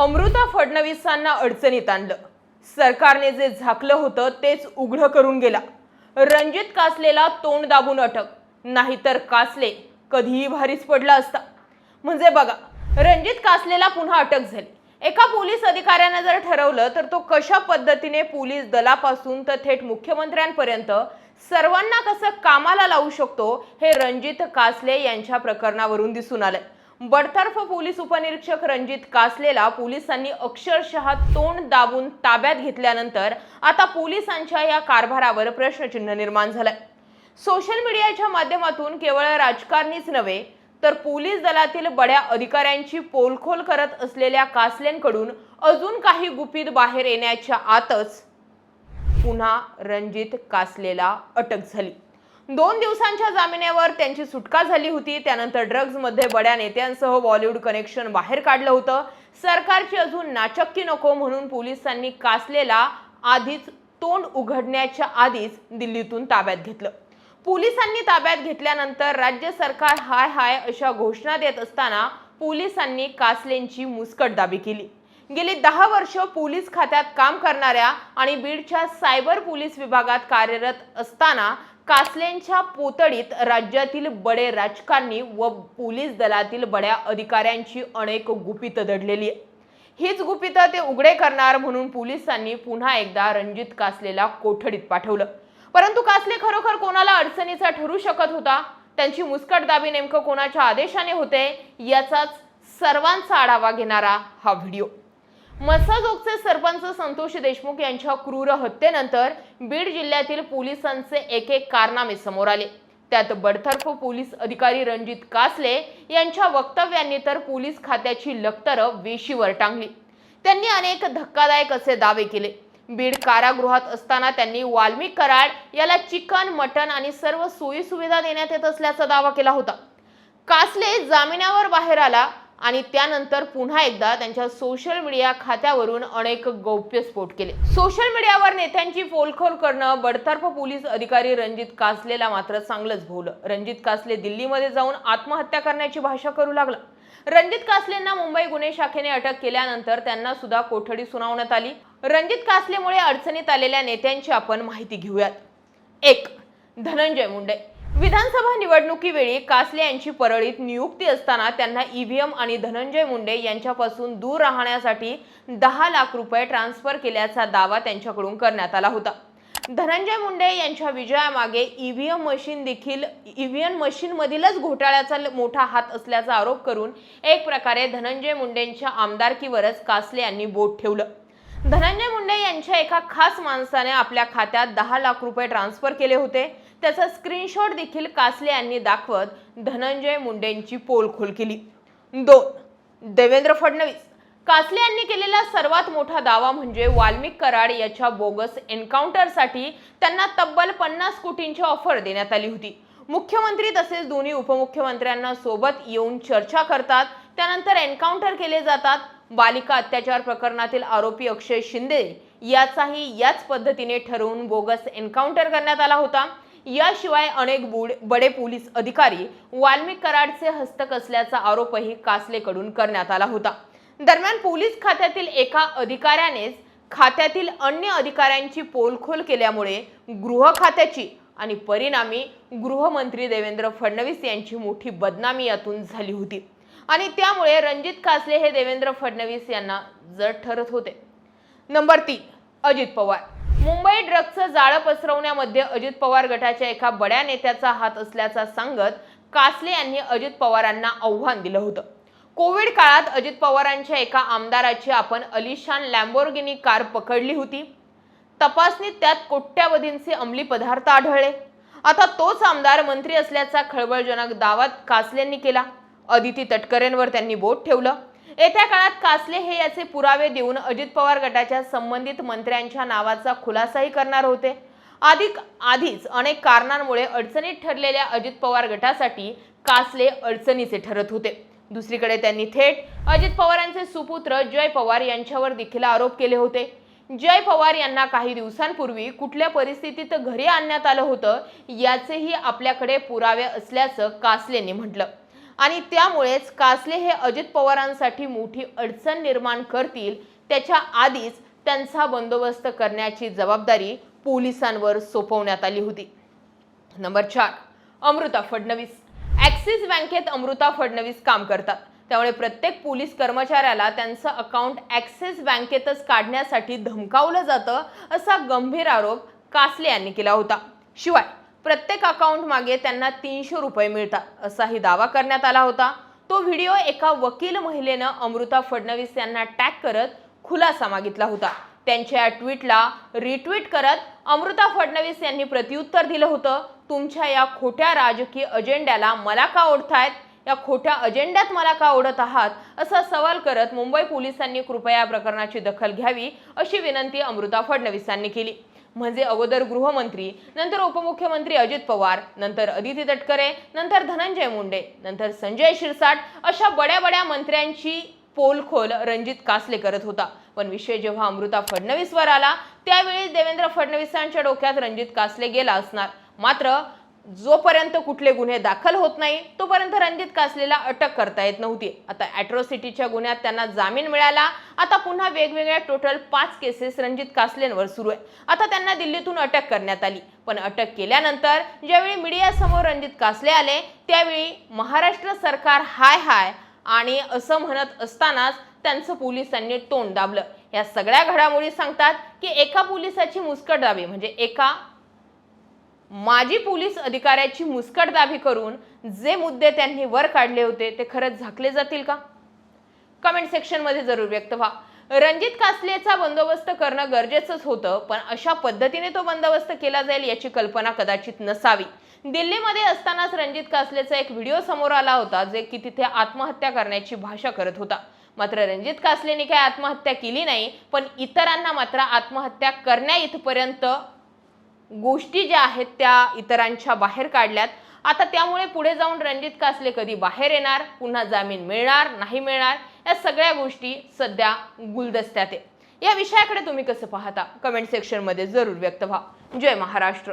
अमृता फडणवीसांना अडचणीत आणलं. सरकारने जे झाकलं होतं तेच उघडं करून गेला. रणजित कासलेला तोंड दाबून अटक. नाहीतर कासले कधीही भारीच पडला असता. म्हणजे बघा रणजित कासलेला पुन्हा अटक झाली. एका पोलीस अधिकाऱ्यानं जर ठरवलं तर तो कशा पद्धतीने पोलीस दलापासून तर थेट मुख्यमंत्र्यांपर्यंत सर्वांना कसं कामाला लावू शकतो हे रणजित कासले यांच्या प्रकरणावरून दिसून आलंय. बडतर्फ पोलीस उपनिरीक्षक रणजित कासलेला पोलिसांनी अक्षरशः तोंड दाबून ताब्यात घेतल्यानंतर आता पोलिसांच्या या कारभारावर प्रश्नचिन्ह निर्माण झालंय. सोशल मीडियाच्या माध्यमातून केवळ राजकारणीच नव्हे तर पोलीस दलातील बड्या अधिकाऱ्यांची पोलखोल करत असलेल्या कासलेंकडून अजून काही गुपित बाहेर येण्याच्या आतच पुन्हा रणजित कासलेला अटक झाली. दोन दिवसांच्या जामिनावर त्यांची सुटका झाली होती. त्यानंतर ड्रग्जमध्ये बड्या नेत्यांसह बॉलिवूड कनेक्शन बाहेर काढलं होतं. सरकारची अजून नाचक्की नको म्हणून पोलिसांनी कासलेला आधीच तोंड उघडण्याच्या आधीच दिल्लीतून ताब्यात घेतलं. पोलिसांनी ताब्यात घेतल्यानंतर राज्य सरकार हाय हाय अशा घोषणा देत असताना पोलिसांनी कासलेंची मुस्कटदाबी केली. गेली दहा वर्ष पोलीस खात्यात काम करणाऱ्या आणि बीडच्या सायबर पोलीस विभागात कार्यरत असताना कासलेंच्या पोतडीत राज्यातील बडे राजकारणी व पोलीस दलातील बड्या अधिकाऱ्यांची अनेक गुपितं दडलेली हीच गुपितं ते उघडे करणार म्हणून पोलिसांनी पुन्हा एकदा रणजित कासलेला कोठडीत पाठवलं. परंतु कासले खरोखर कोणाला अडचणीचा ठरू शकत होता? त्यांची मुस्कटदाबी नेमकं कोणाच्या आदेशाने होते? याचाच सर्वांचा आढावा घेणारा हा व्हिडिओ. मसाजोगचे सरपंच संतोष देशमुख यांच्या क्रूर हत्येनंतर बीड जिल्ह्यातील पोलिसांचे एक एक कारनामे समोर आले. त्यात बडतर्फ पोलीस अधिकारी रणजित कासले यांच्या वक्तव्यांनी तर पोलीस खात्याची लक्तरं वेशीवर टांगली. त्यांनी अनेक धक्कादायक असे दावे केले. बीड कारागृहात असताना त्यांनी वाल्मिक कराड याला चिकन मटन आणि सर्व सोयी सुविधा देण्यात येत असल्याचा दावा केला होता. कासले जामिनावर बाहेर आला आणि त्यानंतर पुन्हा एकदा त्यांच्या सोशल मीडिया खात्यावरून अनेक गौप्यस्फोट केले. सोशल मीडियावर नेत्यांची फोलखोल करणं बडतर्फ पोलीस अधिकारी रणजित कासलेला मात्र चांगलंच भोवलं. रणजित कासले दिल्लीमध्ये जाऊन आत्महत्या करण्याची भाषा करू लागला. रणजित कासलेंना मुंबई गुन्हे शाखेने अटक केल्यानंतर त्यांना सुद्धा कोठडी सुनावण्यात आली. रणजित कासलेमुळे अडचणीत आलेल्या नेत्यांची आपण माहिती घेऊयात. एक धनंजय मुंडे. विधानसभा निवडणुकीवेळी कासले यांची परळीत नियुक्ती असताना त्यांना ईव्हीएम आणि धनंजय मुंडे यांच्यापासून दूर राहण्यासाठी दहा लाख रुपये ट्रान्सफर केल्याचा दावा त्यांच्याकडून करण्यात आला होता. धनंजय मुंडे यांच्या विजयामागे ईव्हीएम मशीन देखील ईव्हीएम मशीनमधीलच घोटाळ्याचा मोठा हात असल्याचा आरोप करून एक प्रकारे धनंजय मुंडेंच्या आमदारकीवरच कासले यांनी बोट ठेवलं. धनंजय मुंडे यांच्या एका खास माणसाने आपल्या खात्यात दहा लाख रुपये ट्रान्सफर केले होते. त्याचा स्क्रीनशॉट देखील कासले यांनी दाखवत धनंजय मुंडेंची पोलखोल केली. दोन देवेंद्र फडणवीस. कासले यांनी केलेला सर्वात मोठा दावा म्हणजे वाल्मिक कराड याच्या बोगस एन्काउंटरसाठी त्यांना तब्बल पन्नास कोटींची ऑफर देण्यात आली होती. मुख्यमंत्री तसेच दोन्ही उपमुख्यमंत्र्यांना सोबत येऊन चर्चा करतात त्यानंतर एन्काउंटर केले जातात. बालिका अत्याचार प्रकरणातील आरोपी अक्षय शिंदे याचाही याच पद्धतीने ठरवून बोगस एन्काउंटर करण्यात आला होता. याशिवाय अनेक बुड बडे पोलीस अधिकारी वाल्मिक कराडचे हस्तक असल्याचा आरोपही कासलेकडून करण्यात आला होता. दरम्यान पोलीस खात्यातील एका अधिकाऱ्यानेच खात्यातील अन्य अधिकाऱ्यांची पोलखोल केल्यामुळे गृह खात्याची आणि परिणामी गृहमंत्री देवेंद्र फडणवीस यांची मोठी बदनामी यातून झाली होती. आणि त्यामुळे रणजित कासले हे देवेंद्र फडणवीस यांना जड ठरत होते. नंबर तीन अजित पवार. मुंबई ड्रग्जचं जाळं पसरवण्यामध्ये अजित पवार गटाच्या एका बड्या नेत्याचा हात असल्याचा सांगत कासले यांनी अजित पवारांना आव्हान दिलं होतं. कोविड काळात अजित पवारांच्या एका आमदाराची आपण अलिशान लॅम्बोर्गिनी कार पकडली होती. तपासणीत त्यात कोट्यावधींचे अंमली पदार्थ आढळले. आता तोच आमदार मंत्री असल्याचा खळबळजनक दावा कासलेंनी केला. अदिती तटकरेंवर त्यांनी बोट ठेवलं. येत्या काळात कासले हे याचे पुरावे देऊन अजित पवार गटाच्या संबंधित मंत्र्यांच्या नावाचा खुलासाही करणार होते. अधिक आधीच अनेक कारणांमुळे अडचणीत ठरलेल्या अजित पवार गटासाठी कासले अडचणीचे ठरत होते. दुसरीकडे त्यांनी थेट अजित पवारांचे सुपुत्र जय पवार यांच्यावर देखील आरोप केले होते. जय पवार यांना काही दिवसांपूर्वी कुठल्या परिस्थितीत घरी आणण्यात आलं होतं याचेही आपल्याकडे पुरावे असल्याचं कासलेंनी म्हटलं. आणि त्यामुळेच कासले हे अजित पवारांसाठी मोठी अडचण निर्माण करतील त्याच्या आधीच त्यांचा बंदोबस्त करण्याची जबाबदारी पोलिसांवर सोपवण्यात आली होती. नंबर चार अमृता फडणवीस. ॲक्सिस बँकेत अमृता फडणवीस काम करतात. त्यामुळे प्रत्येक पोलीस कर्मचाऱ्याला त्यांचं अकाउंट ॲक्सिस बँकेतच काढण्यासाठी धमकावलं जातं असा गंभीर आरोप कासले यांनी केला होता. शिवाय प्रत्येक अकाउंट मागे त्यांना तीनशे रुपये मिळतात असाही दावा करण्यात आला होता. तो व्हिडिओ एका वकील महिलेनं अमृता फडणवीस यांना टॅग करत खुलासा मागितला होता. त्यांच्या या ट्विटला रिट्विट करत अमृता फडणवीस यांनी प्रत्युत्तर दिलं होतं. तुमच्या या खोट्या राजकीय अजेंड्याला मला का ओढतायत? या खोट्या अजेंड्यात मला का ओढत आहात? असा सवाल करत मुंबई पोलिसांनी कृपया या प्रकरणाची दखल घ्यावी अशी विनंती अमृता फडणवीसांनी केली. म्हणजे अगोदर गृहमंत्री नंतर उपमुख्यमंत्री अजित पवार नंतर अदिती तटकरे नंतर धनंजय मुंडे नंतर संजय शिरसाट अशा बड्या बड्या मंत्र्यांची पोलखोल रणजित कासले करत होता. पण विषय जेव्हा अमृता फडणवीसवर आला त्यावेळी देवेंद्र फडणवीसांच्या डोक्यात रणजित कासले गेला असणार. मात्र जोपर्यंत कुठले गुन्हे दाखल होत नाही तोपर्यंत रणजित कासलेला अटक करता येत नव्हती. आता अॅट्रॉसिटीच्या गुन्ह्यात त्यांना जामीन मिळाला. आता पुन्हा वेगवेगळ्या टोटल पाच केसेस रणजित कासलेंवर सुरू आहे. आता त्यांना दिल्लीतून अटक करण्यात आली. पण अटक केल्यानंतर ज्यावेळी मीडियासमोर रणजित कासले आले त्यावेळी महाराष्ट्र सरकार हाय हाय आणि असं म्हणत असतानाच त्यांचं पोलिसांनी तोंड दाबलं. या सगळ्या घडामोडी सांगतात की एका पोलिसाची मुस्कट दाबी म्हणजे एका माजी पोलीस अधिकाऱ्याची मुस्कटदाबी करून जे मुद्दे त्यांनी वर काढले होते ते खरंच झाकले जातील का? कमेंट सेक्शनमध्ये जरूर व्यक्त व्हा. रणजित कासलेचा बंदोबस्त करणं गरजेचंच होतं पण अशा पद्धतीने तो बंदोबस्त केला जाईल याची कल्पना कदाचित नसावी. दिल्लीमध्ये असतानाच रणजित कासलेचा एक व्हिडिओ समोर आला होता जे की तिथे आत्महत्या करण्याची भाषा करत होता. मात्र रणजित कासलेने काय आत्महत्या केली नाही पण इतरांना मात्र आत्महत्या करण्या इथपर्यंत गोष्टी ज्या आहेत त्या इतरांच्या बाहेर काढल्यात. आता त्यामुळे पुढे जाऊन रणजित कासले कधी बाहेर येणार पुन्हा जामीन मिळणार नाही मिळणार या सगळ्या गोष्टी सध्या गुलदस्त्यात आहे. या विषयाकडे तुम्ही कसं पाहता? कमेंट सेक्शनमध्ये जरूर व्यक्त व्हा. जय महाराष्ट्र.